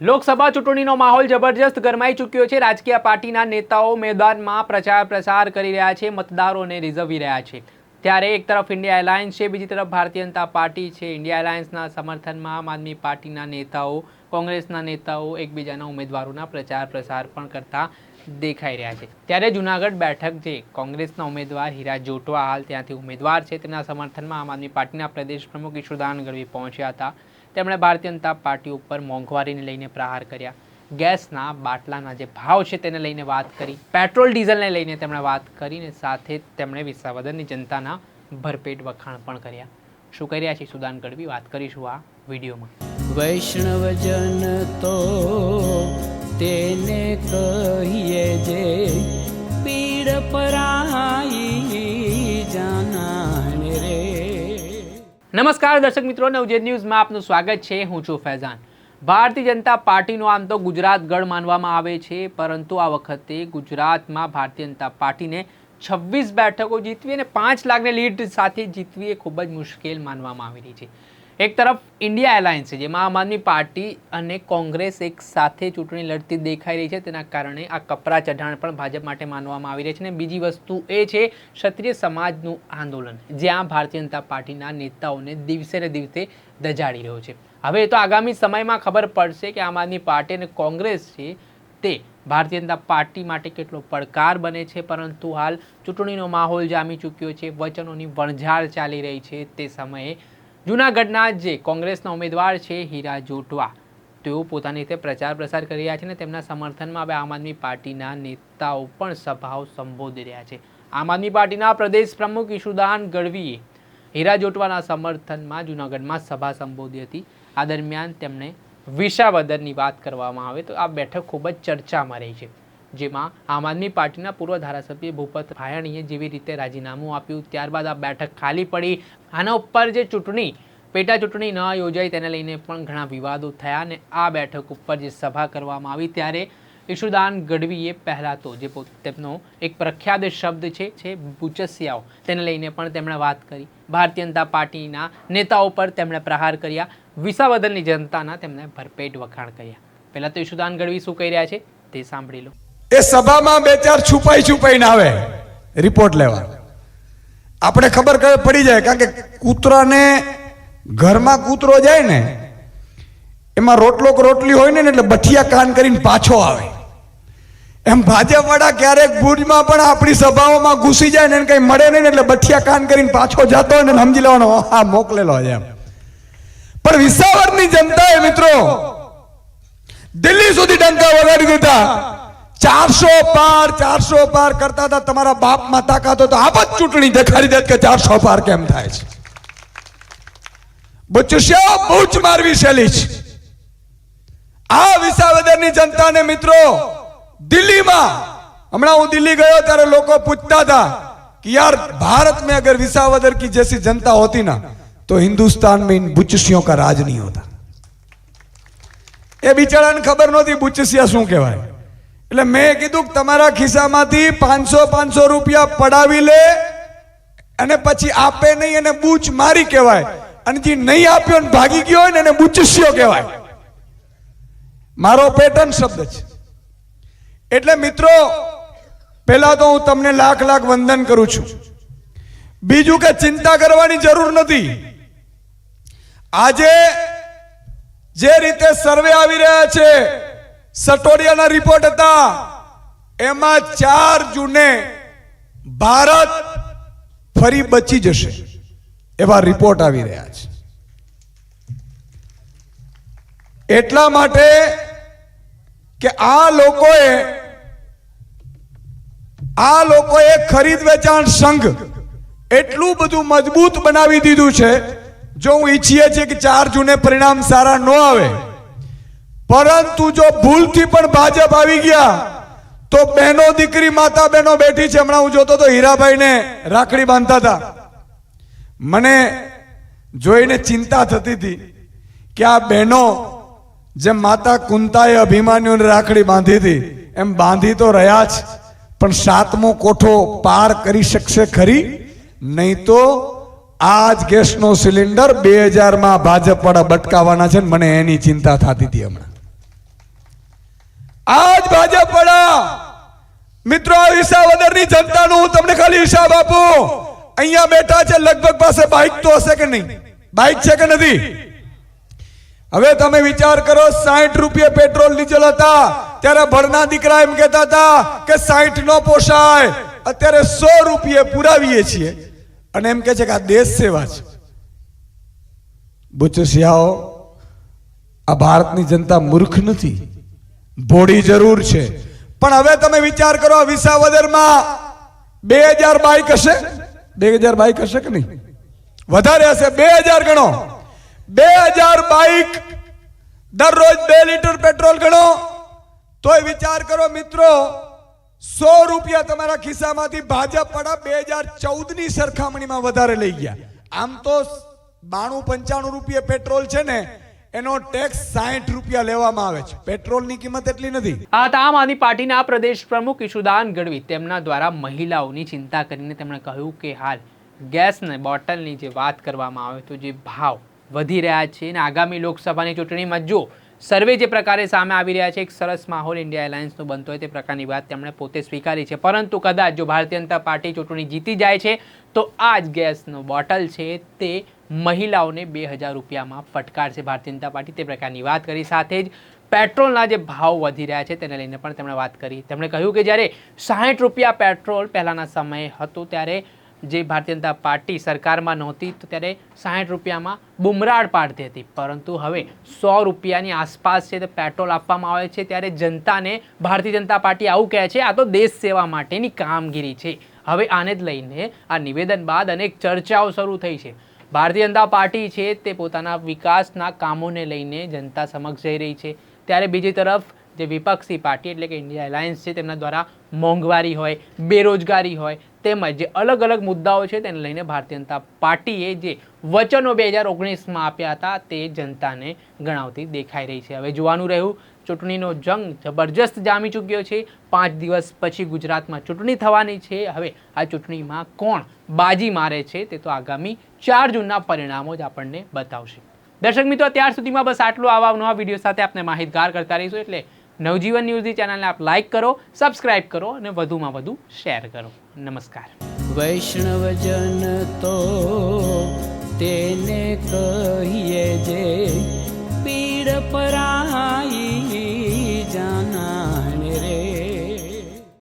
લોકસભા ચૂંટણીનો માહોલ જબરજસ્ત ગરમાઈ ચૂક્યો છે. રાજકીય પાર્ટીના નેતાઓ મેદાનમાં પ્રચાર પ્રસાર કરી રહ્યા છે, મતદારોને રીઝવી રહ્યા છે. ત્યારે એક તરફ ઇન્ડિયા એલાયન્સ છે, બીજી તરફ ભારતીય જનતા પાર્ટી છે. ઇન્ડિયા એલાયન્સના સમર્થનમાં આમ આદમી પાર્ટીના નેતાઓ, કોંગ્રેસના નેતાઓ એકબીજાના ઉમેદવારોના પ્રચાર પ્રસાર પણ કરતા દેખાઈ રહ્યા છે. ત્યારે જુનાગઢ બેઠક જે કોંગ્રેસના ઉમેદવાર હીરા જોટવા હાલ ત્યાંથી ઉમેદવાર છે. તેના સમર્થનમાં આમ આદમી પાર્ટીના પ્રદેશ પ્રમુખ ઈશુદાન ગઢવી પહોંચ્યા હતા. તેમણે ભારતીય જનતા પાર્ટી ઉપર મોંઘવારીને લઈને પ્રહાર કર્યા. ગેસના બાટલાના જે ભાવ છે તેને લઈને વાત કરી. પેટ્રોલ, ડીઝલને લઈને તેમણે વાત કરીને સાથે તેમણે વિસાવદરની જનતાના ભરપેટ વખાણ પણ કર્યા. શું કરી રહ્યા છે સુદાન ગઢવી? વાત કરીશું આ વિડીયોમાં. વૈષ્ણવજન તો તેને કહીએ જે, પીડ પરાઈ જાનાને રે નમસ્કાર દર્શક મિત્રો, નવજેત ન્યૂઝમાં આપનું સ્વાગત છે. હું છું ફૈઝાન. ભારતીય જનતા પાર્ટીનો આમ તો ગુજરાત ગઢ માનવામાં આવે છે, પરંતુ આ વખતે ગુજરાતમાં ભારતીય જનતા પાર્ટીને છવ્વીસ બેઠકો જીતવી અને પાંચ લાખની લીડ સાથે જીતવી એ ખૂબ જ મુશ્કેલ માનવામાં આવી રહી છે. એક તરફ ઇન્ડિયા એલાયન્સ છે, જેમાં આમ આદમી પાર્ટી અને કોંગ્રેસ એક સાથે ચૂંટણી લડતી દેખાઈ રહી છે, તેના કારણે આ કપરા ચઢાણ પણ ભાજપ માટે માનવામાં આવી રહી છે. અને બીજી વસ્તુ એ છે, ક્ષત્રિય સમાજનું આંદોલન, જ્યાં ભારતીય જનતા પાર્ટીના નેતાઓને દિવસે ને દિવસે દજાડી રહ્યો છે. હવે તો આગામી સમયમાં ખબર પડશે કે આમ આદમી પાર્ટી અને કોંગ્રેસ છે, તે ભારતીય જનતા પાર્ટી માટે કેટલો પડકાર બને છે, પરંતુ હાલ ચૂંટણીનો માહોલ જામી ચૂક્યો છે, વચનોની વણઝાર ચાલી રહી છે. તે સમયે જૂનાગઢના જે કોંગ્રેસના ઉમેદવાર છે હીરા જોટવા, તેઓ પોતાની રીતે પ્રચાર પ્રસાર કરી રહ્યા છે અને તેમના સમર્થનમાં હવે આમ આદમી પાર્ટીના નેતાઓ પણ સભાઓ સંબોધી રહ્યા છે. આમ આદમી પાર્ટીના પ્રદેશ પ્રમુખ ઈશુદાન ગઢવીએ હીરા જોટવાના સમર્થનમાં જૂનાગઢમાં સભા સંબોધી હતી. આ દરમિયાન તેમણે વિસાવદરની વાત કરવામાં આવે તો આ બેઠક ખૂબ જ ચર્ચામાં રહી છે. જેમાં આમ આદમી પાર્ટીના પૂર્વ ધારાસભ્ય ભૂપત ભાયાણીએ જેવી રીતે રાજીનામું આપ્યું, ત્યારબાદ આ બેઠક ખાલી પડી. આના ઉપર જે ચૂંટણી, પેટા ચૂંટણી ન યોજાઈ તેને લઈને પણ ઘણા વિવાદો થયા અને આ બેઠક ઉપર જે સભા કરવામાં આવી ત્યારે ઈશુદાન ગઢવીએ પહેલાં તો જે તેમનો એક પ્રખ્યાત શબ્દ છે છે બુચસિયાઓ. તેને લઈને પણ તેમણે વાત કરી. ભારતીય જનતા પાર્ટીના નેતાઓ પર તેમણે પ્રહાર કર્યા. વિસાવદનની જનતાના તેમણે ભરપેટ વખાણ કર્યા. પહેલાં તો ઈશુદાન ગઢવી શું કહી રહ્યા છે તે સાંભળી લો. એ સભામાં બે ચાર છુપાઈ છુપાઈને આવે. રિપોર્ટ લેવા. આપણે ખબર પડી જાય, કારણ કે કૂતરાને ઘરમાં કૂતરો જાય ને, એમાં રોટલો કે રોટલી હોય ને, એટલે બઠિયા કાન કરીને પાછો આવે. એમ ભાજપવાળા ક્યારેક ભુજમાં પણ આપણી સભાઓમાં ઘૂસી જાય ને, એને કંઈ મળે નહીં એટલે બઠિયા કાન કરીને પાછો જતો હોય ને સમજી લેવાનો હા મોકલેલો છે એમ. પણ વિસાવરની જનતાએ મિત્રો, દિલ્હી સુધી ડંકા વગાડી દીધા. ચારસો પાર ચારસો પાર કરતા હતા તમારા બાપમાં તાકાત હોય તો આપ જ ચૂંટણી દેખાડી દેત કે ચારસો પાર કેમ થાય છે બચુશ્યા બહુ જ મારવી સહેલી છે આ વિસાવદરની જનતાને મિત્રો દિલ્હીમાં હમણાં હું દિલ્હી ગયો ત્યારે લોકો પૂછતા હતા कि यार भारत में अगर विसावदर की जैसी जनता होती ना तो हिंदुस्तान में इन बुचसियों का राज नहीं होता એ બિચારાને ખબર નહોતી બુચસિયા શું કહેવાય એટલે મેં કીધું તમારા ખિસ્સામાંથી પાંચસો પાંચસો રૂપિયા પડાવી લે અને પછી આપે નહીં એને બૂચ મારી કહેવાય. અને જે નહીં આપ્યો ને ભાગી ગયો હોય ને એને બુચસ્યો કહેવાય. મારો પેટર્ન શબ્દ છે. એટલે મિત્રો, પહેલા તો હું તમને લાખ લાખ વંદન કરું છું. બીજું કે ચિંતા કરવાની જરૂર નથી. આજે જે રીતે સર્વે આવી રહ્યા છે સટોડિયાના રિપોર્ટ હતા. એમાં ચાર જૂને ભારત ફરી બચી જશે એવા રિપોર્ટ આવી રહ્યા છે. એટલા માટે કે આ લોકોએ આ લોકોએ ખરીદ વેચાણ સંઘ એટલું બધું મજબૂત બનાવી દીધું છે. જો હું ઈચ્છીએ છીએ કે ચાર જૂને પરિણામ સારા ન આવે પરંતુ જો ભૂલથી પણ ભાજપ આવી ગયા, તો બહેનો દીકરી માતા બહેનો બેઠી છે. હમણાં હું જોતો તો હીરાભાઈને રાખડી બાંધતા હતા. મને જોઈને ચિંતા થતી હતી કે આ બહેનો જેમ માતા કુંતાએ અભિમાન્યુને રાખડી બાંધી હતી, એમ બાંધી તો રહ્યા જ, પણ સાતમો કોઠો પાર કરી શકશે ખરી? નહીં તો આ જ ગેસનો સિલિન્ડર બે હજારમાં ભાજપ વાળા બટકાવાના છે ને મને એની ચિંતા થતી હતી હમણાં. આજ ભાજપ વડા મિત્રો, આ વિસાવદરની જનતાનું હું તમને ખાલી હિસાબ આપું. અહીંયા બેઠા છે, લગભગ પાસે બાઇક તો હશે કે નહીં? બાઇક છે કે નથી? હવે તમે વિચાર કરો સાઠ રૂપિયા પેટ્રોલ ડીઝલ હતા, ત્યારે ભરના દીકરા એમ કહેતા હતા કે સાઠ નો પોષાય અત્યારે સો રૂપિયે પુરાવીએ છીએ. અને એમ કે છે કે આ દેશ સેવા છે. બુચસિયાઓ, આ ભારતની જનતા મૂર્ખ નથી. ભોળી જરૂર છે. પણ હવે તમે વિચાર કરો વિસાવદરમાં બે હજાર બાઇક હશે? બે હજાર બાઇક હશે કે નહીં? વધારે હશે, બે હજાર ગણો. બે હજાર બાઇક દરરોજ બે લીટર પેટ્રોલ ગણો. તોય વિચાર કરો મિત્રો, સો રૂપિયા તમારા ખિસ્સામાંથી ભાજપ પડા બે હજાર ચૌદની સરખામણીમાં વધારે લઈ ગયા. આમ તો બાણું પંચાણું રૂપિયા પેટ્રોલ છે ને એનો ટેક્સ સાઠ રૂપિયા લેવામાં આવે છે. પેટ્રોલની કિંમત એટલી નથી. આ આમ આદમી પાર્ટીના પ્રદેશ પ્રમુખ ઈશુદાન ગઢવી તેમના દ્વારા મહિલાઓની ચિંતા કરીને તેમણે કહ્યું કે હાલ ગેસને બોટલની જે વાત કરવામાં આવે તો જે ભાવ વધી રહ્યા છે અને આગામી લોકસભાની ચૂંટણીમાં જો સર્વે જે પ્રકારે સામે આવી રહ્યા છે, એક સરસ માહોલ ઇન્ડિયા એલાયન્સનો બનતો હોય તે પ્રકારની વાત તેમણે પોતે સ્વીકારી છે. પરંતુ કદાચ જો ભારતીય જનતા પાર્ટી ચૂંટણી જીતી જાય છે, તો આ જ ગેસનો બોટલ છે તે મહિલાઓને બે હજાર રૂપિયામાં ફટકારશે ભારતીય જનતા પાર્ટી તે પ્રકારની વાત કરી. સાથે જ પેટ્રોલના જે ભાવ વધી રહ્યા છે તેને લઈને પણ તેમણે વાત કરી. તેમણે કહ્યું કે જ્યારે સાહીઠ રૂપિયા પેટ્રોલ પહેલાંના સમયે હતું ત્યારે જે ભારતીય જનતા પાર્ટી સરકારમાં નહોતી તો ત્યારે સાહીઠ રૂપિયામાં બુમરાડ પાડતી હતી. પરંતુ હવે સો રૂપિયાની આસપાસ છે તે પેટ્રોલ આપવામાં આવે છે ત્યારે જનતાને ભારતીય જનતા પાર્ટી આવું કહે છે, આ તો દેશ સેવા માટેની કામગીરી છે. હવે આને જ લઈને આ નિવેદન બાદ અનેક ચર્ચાઓ શરૂ થઈ છે. ભારતીય જનતા પાર્ટી છે તે પોતાના વિકાસના કામોને લઈને જનતા સમક્ષ જઈ રહી છે. ત્યારે બીજી તરફ જે વિપક્ષી પાર્ટી એટલે કે ઇન્ડિયા એલાયન્સ છે તેમના દ્વારા મોંઘવારી હોય, બેરોજગારી હોય તેમજ જે અલગ અલગ મુદ્દાઓ છે તેને લઈને ભારતીય જનતા પાર્ટીએ જે વચનો બે હજાર ઓગણીસમાં આપ્યા હતા તે જનતાને ગણાવતી દેખાઈ રહી છે. હવે જોવાનું રહ્યું ચૂંટણીનો જંગ જબરજસ્ત જામી ચૂક્યો છે. પાંચ દિવસ પછી ગુજરાતમાં ચૂંટણી થવાની છે. હવે આ ચૂંટણીમાં કોણ બાજી મારે છે તે તો આગામી ચાર જૂનના પરિણામો જ આપણને બતાવશે. દર્શક મિત્રો, ત્યાર સુધીમાં બસ આટલું. આવા નવા વીડિયો સાથે આપણે માહિતગાર કરતા રહીશું એટલે નવજીવન ન્યૂઝની ચેનલને આપ લાઇક કરો, સબસ્ક્રાઇબ કરો અને વધુમાં વધુ શેર કરો. નમસ્કાર. વૈષ્ણવજન તો તેને કહીએ જે પીડ પરાઈ